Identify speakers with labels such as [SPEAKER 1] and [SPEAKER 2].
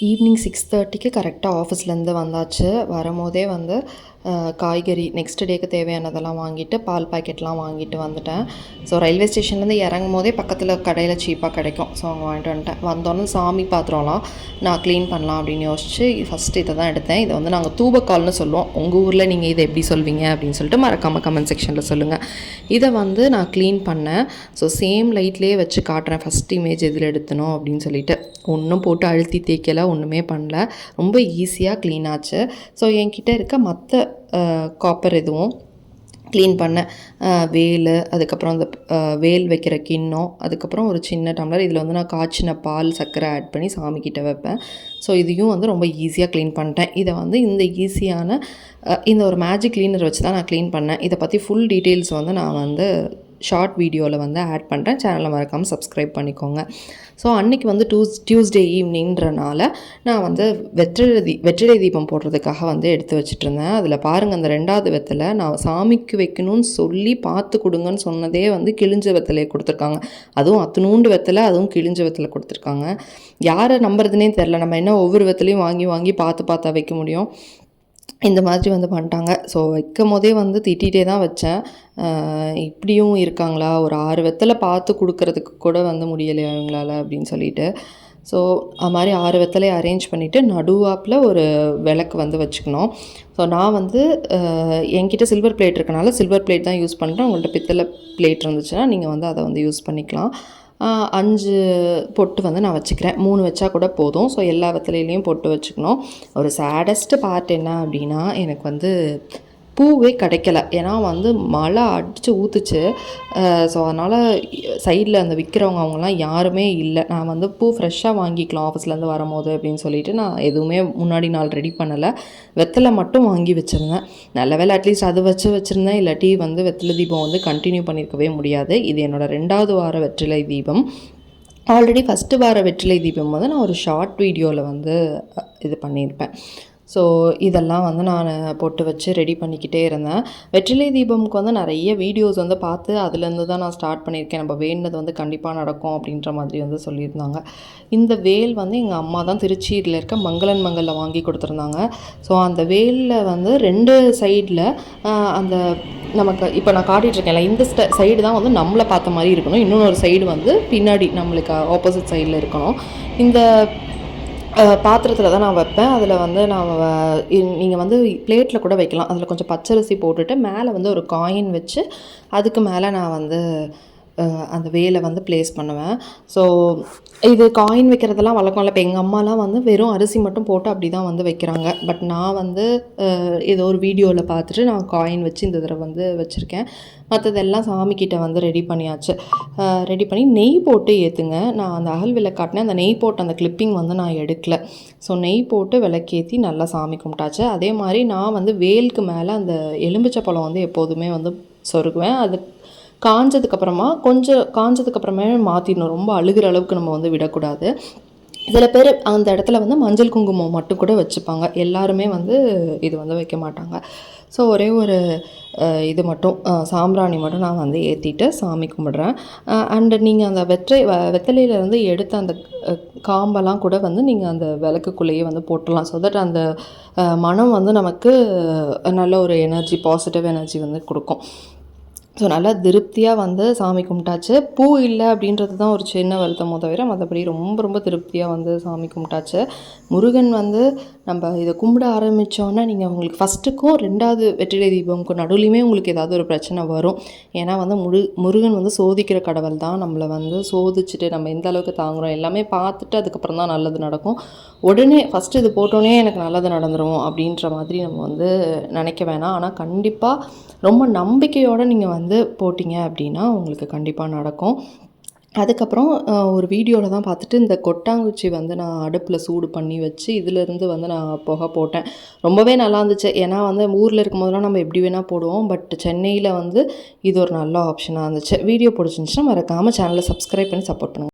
[SPEAKER 1] Evening six தேர்ட்டிக்கு கரெக்டாக ஆஃபீஸ்லேருந்து வந்தாச்சு. வரும்போதே வந்து காய்கறி நெக்ஸ்ட் டேக்கு தேவையானதெல்லாம் வாங்கிட்டு பால் பாக்கெட்லாம் வாங்கிட்டு வந்துட்டேன். ஸோ ரயில்வே ஸ்டேஷன்லேருந்து இறங்கும் போதே பக்கத்தில் கடையில் சீப்பாக கிடைக்கும். ஸோ அங்கே வாங்கிட்டு வந்துட்டேன். வந்தோடனே சாமி பாத்திரம்லாம் நான் க்ளீன் பண்ணலாம் அப்படின்னு யோசிச்சு ஃபஸ்ட்டு இதை தான் எடுத்தேன். இதை வந்து நாங்கள் தூபக்கால்னு சொல்லுவோம். உங்கள் ஊரில் நீங்கள் இதை எப்படி சொல்வீங்க அப்படின்னு சொல்லிட்டு மறக்காமல் கமெண்ட் செக்ஷனில் சொல்லுங்கள் இதை வந்து நான் க்ளீன் பண்ணேன். ஸோ சேம் லைட்லேயே வச்சு காட்டுறேன். ஃபஸ்ட் இமேஜ் எதில் எடுத்தணும் அப்படின்னு சொல்லிட்டு. ஒன்றும் போட்டு அழுத்தி தேய்க்கலை ஒன்றுமே பண்ணல. ரொம்ப ஈஸியாக க்ளீன் ஆச்சு. ஸோ என்கிட்ட இருக்க மற்ற காப்பர் எதுவும் க்ளீன் பண்ண வேல் அதுக்கப்புறம் அந்த வேல் வைக்கிற கிண்ணம் அதுக்கப்புறம் ஒரு சின்ன டம்ளர் இதில் வந்து நான் காய்ச்சின பால் சர்க்கரை ஆட் பண்ணி சாமிக்கிட்ட வைப்பேன். ஸோ இதையும் வந்து ரொம்ப ஈஸியாக க்ளீன் பண்ணிட்டேன். இதை வந்து இந்த ஈஸியான இந்த ஒரு மேஜிக் க்ளீனர் வச்சு தான் நான் க்ளீன் பண்ணேன். இதை பற்றி ஃபுல் டீட்டெயில்ஸ் வந்து நான் வந்து ஷார்ட் வீடியோவில் வந்து ஆட் பண்ணுறேன். சேனலை மறக்காமல் சப்ஸ்கிரைப் பண்ணிக்கோங்க. ஸோ அன்றைக்கி வந்து டூஸ் டியூஸ்டே ஈவினிங்கிறனால நான் வந்து வெற்றிலை தீ வெற்றிலை தீபம் போடுறதுக்காக வந்து எடுத்து வச்சுட்ருந்தேன். அதில் பாருங்கள் அந்த ரெண்டாவது வெத்தலை நான் சாமிக்கு வைக்கணும்னு சொல்லி பார்த்து கொடுங்கன்னு சொன்னதே வந்து கிழிஞ்ச வெத்தலையை கொடுத்துருக்காங்க. அதுவும் அத்தனூண்டு வெத்தலை அதுவும் கிழிஞ்ச வெத்தலை கொடுத்துருக்காங்க. யாரை நம்புறதுனே தெரில. நம்ம என்ன ஒவ்வொரு வெத்தலையும் வாங்கி வாங்கி பார்த்து பார்த்தா வைக்க முடியும். இந்த மாதிரி வந்து பண்ணிட்டாங்க. ஸோ வைக்கும் போதே வந்து திட்டிகிட்டே தான் வச்சேன். இப்படியும் இருக்காங்களா? ஒரு ஆறு வெத்தலை பார்த்து கொடுக்கறதுக்கு கூட வந்து முடியலையா இவங்களால அப்படின்னு சொல்லிட்டு. ஸோ அது மாதிரி ஆறு வெத்தலையை அரேஞ்ச் பண்ணிவிட்டு நடுவாப்பில் ஒரு விளக்கு வந்து வச்சுக்கணும். ஸோ நான் வந்து என்கிட்ட சில்வர் பிளேட் இருக்கனால சில்வர் பிளேட் தான் யூஸ் பண்ணுறேன் உங்கள்கிட்ட பித்தளை பிளேட் இருந்துச்சுன்னா நீங்கள் வந்து அதை வந்து யூஸ் பண்ணிக்கலாம். அஞ்சு பொட்டு வந்து நான் வச்சுக்கிறேன். மூணு வச்சா கூட போதும். ஸோ எல்லா வெத்தலையிலையும் பொட்டு வச்சுக்கணும். ஒரு சேடஸ்ட்டு பார்ட் என்ன அப்படின்னா எனக்கு வந்து பூவே கிடைக்கல. ஏன்னா வந்து மழை அடித்து ஊற்றுச்சு ஸோ அதனால் சைடில் அந்த விற்கிறவங்க அவங்கலாம் யாருமே இல்லை. நான் வந்து பூ ஃப்ரெஷ்ஷாக வாங்கிக்கலாம் ஆஃபீஸ்லேருந்து வரும்போது அப்படின்னு சொல்லிட்டு நான் எதுவுமே முன்னாடி நாள் ரெடி பண்ணலை. வெத்தலை மட்டும் வாங்கி வச்சுருந்தேன். நல்ல வேலை அட்லீஸ்ட் அது வச்சு வச்சுருந்தேன். இல்லாட்டி வந்து வெத்தலை தீபம் வந்து கண்டினியூ பண்ணியிருக்கவே முடியாது. இது என்னோடய ரெண்டாவது வார வெற்றிலை தீபம். ஆல்ரெடி ஃபஸ்ட்டு வார வெற்றிலை தீபம் வந்து நான் ஒரு ஷார்ட் வீடியோவில் வந்து இது பண்ணியிருப்பேன். ஸோ இதெல்லாம் வந்து நான் பொட்டு வச்சு ரெடி பண்ணிக்கிட்டே இருந்தேன். வெற்றிலை தீபம்க்கு வந்து நிறைய வீடியோஸ் வந்து பார்த்து அதுலேருந்து தான் நான் ஸ்டார்ட் பண்ணியிருக்கேன். நம்ம வேண்டது வந்து கண்டிப்பாக நடக்கும் அப்படின்ற மாதிரி வந்து சொல்லியிருந்தாங்க. இந்த வேல் வந்து எங்கள் அம்மா தான் திருச்சியில் இருக்க மங்களன் மங்கலில் வாங்கி கொடுத்துருந்தாங்க. ஸோ அந்த வேலில் வந்து ரெண்டு சைடில் அந்த நமக்கு இப்போ நான் காட்டிகிட்டு இருக்கேன்ல இந்த சைடு தான் வந்து நம்மளை பார்த்த மாதிரி இருக்கணும். இன்னொரு சைடு வந்து பின்னாடி நம்மளுக்கு ஆப்போசிட் சைடில் இருக்கணும். இந்த பாத்திரத்தில் தான் நான் வைப்பேன். அதில் வந்து நான் நீங்கள் வந்து பிளேட்டில் கூட வைக்கலாம். அதில் கொஞ்சம் பச்சரிசி போட்டுட்டு மேலே வந்து ஒரு காயின் வச்சு அதுக்கு மேலே நான் வந்து அந்த வேலை வந்து ப்ளேஸ் பண்ணுவேன். ஸோ இது காயின் வைக்கிறதெல்லாம் வழக்கம் இல்லை. இப்போ எங்கள் அம்மாலாம் வந்து வெறும் அரிசி மட்டும் போட்டு அப்படி தான் வந்து வைக்கிறாங்க. பட் நான் வந்து ஏதோ ஒரு வீடியோவில் பார்த்துட்டு நான் காயின் வச்சு இந்த தடவை வந்து வச்சுருக்கேன். மற்றதெல்லாம் சாமிக்கிட்ட வந்து ரெடி பண்ணியாச்சு. ரெடி பண்ணி நெய் போட்டு ஏற்றுங்க நான் அந்த அகல் விலை காட்டினேன். அந்த நெய் போட்ட அந்த கிளிப்பிங் வந்து நான் எடுக்கல. ஸோ நெய் போட்டு விளக்கேற்றி நல்லா சாமி கும்பிட்டாச்சு. அதே மாதிரி நான் வந்து வேலுக்கு மேலே அந்த எலும்பிச்சை பழம் வந்து எப்போதுமே வந்து சொருகுவேன். அது காஞ்சதுக்கப்புறமா கொஞ்சம் காஞ்சதுக்கப்புறமே மாற்றிடணும் ரொம்ப அழுகிற அளவுக்கு நம்ம வந்து விடக்கூடாது. சில பேர் அந்த இடத்துல வந்து மஞ்சள் குங்குமம் மட்டும் கூட வச்சுப்பாங்க. எல்லாருமே வந்து இது வந்து வைக்க மாட்டாங்க. ஸோ ஒரே ஒரு இது மட்டும் சாம்பிராணி மட்டும் நான் வந்து ஏற்றிட்டு சாமி கும்பிட்றேன். அண்டு நீங்கள் அந்த வெற்றை வ- வெத்தலையிலேருந்து எடுத்த அந்த காம்பெல்லாம் கூட வந்து நீங்கள் அந்த விளக்குக்குள்ளேயே வந்து போட்டுடலாம். ஸோ தட் அந்த மனம் வந்து நமக்கு நல்ல ஒரு எனர்ஜி பாசிட்டிவ் எனர்ஜி வந்து கொடுக்கும். ஸோ நல்லா திருப்தியாக வந்து சாமி கும்பிட்டாச்சு. பூ இல்லை அப்படின்றது தான் ஒரு சின்ன வருத்தமோ தவிர மற்றபடி ரொம்ப ரொம்ப திருப்தியாக வந்து சாமி கும்பிட்டாச்சு. முருகன் வந்து நம்ம இதை கும்பிட ஆரம்பித்தோன்னே நீங்கள் உங்களுக்கு ஃபஸ்ட்டுக்கும் ரெண்டாவது வெற்றிலை தீபம்க்கும் நடுவுலையுமே உங்களுக்கு ஏதாவது ஒரு பிரச்சனை வரும். ஏன்னா வந்து முரு முருகன் வந்து சோதிக்கிற கடவுள் தான். நம்மளை வந்து சோதிச்சுட்டு நம்ம எந்த அளவுக்கு தாங்குகிறோம் எல்லாமே பார்த்துட்டு அதுக்கப்புறம் தான் நல்லது நடக்கும். உடனே ஃபஸ்ட்டு இது போட்டோன்னே எனக்கு நல்லது நடந்துரும் அப்படின்ற மாதிரி நம்ம வந்து நினைக்க வேணாம். ஆனால் கண்டிப்பாக ரொம்ப நம்பிக்கையோடு நீங்கள் வந்து வந்து போட்டிங்க அப்படின்னா உங்களுக்கு கண்டிப்பாக நடக்கும். அதுக்கப்புறம் ஒரு வீடியோவில் தான் பார்த்துட்டு இந்த கொட்டாங்குச்சி வந்து நான் அடுப்பில் சூடு பண்ணி வச்சு இதிலேருந்து வந்து நான் புகை போட்டேன். ரொம்பவே நல்லா இருந்துச்சு. ஏன்னா வந்து ஊரில் இருக்கும் போதெல்லாம் நம்ம எப்படி வேணால் போடுவோம். பட் சென்னையில் வந்து இது ஒரு நல்ல ஆப்ஷனாக இருந்துச்சு. வீடியோ பிடிச்சிருந்துச்சுன்னா மறக்காமல் சேனலை சப்ஸ்கிரைப் பண்ணி சப்போர்ட் பண்ணுங்கள்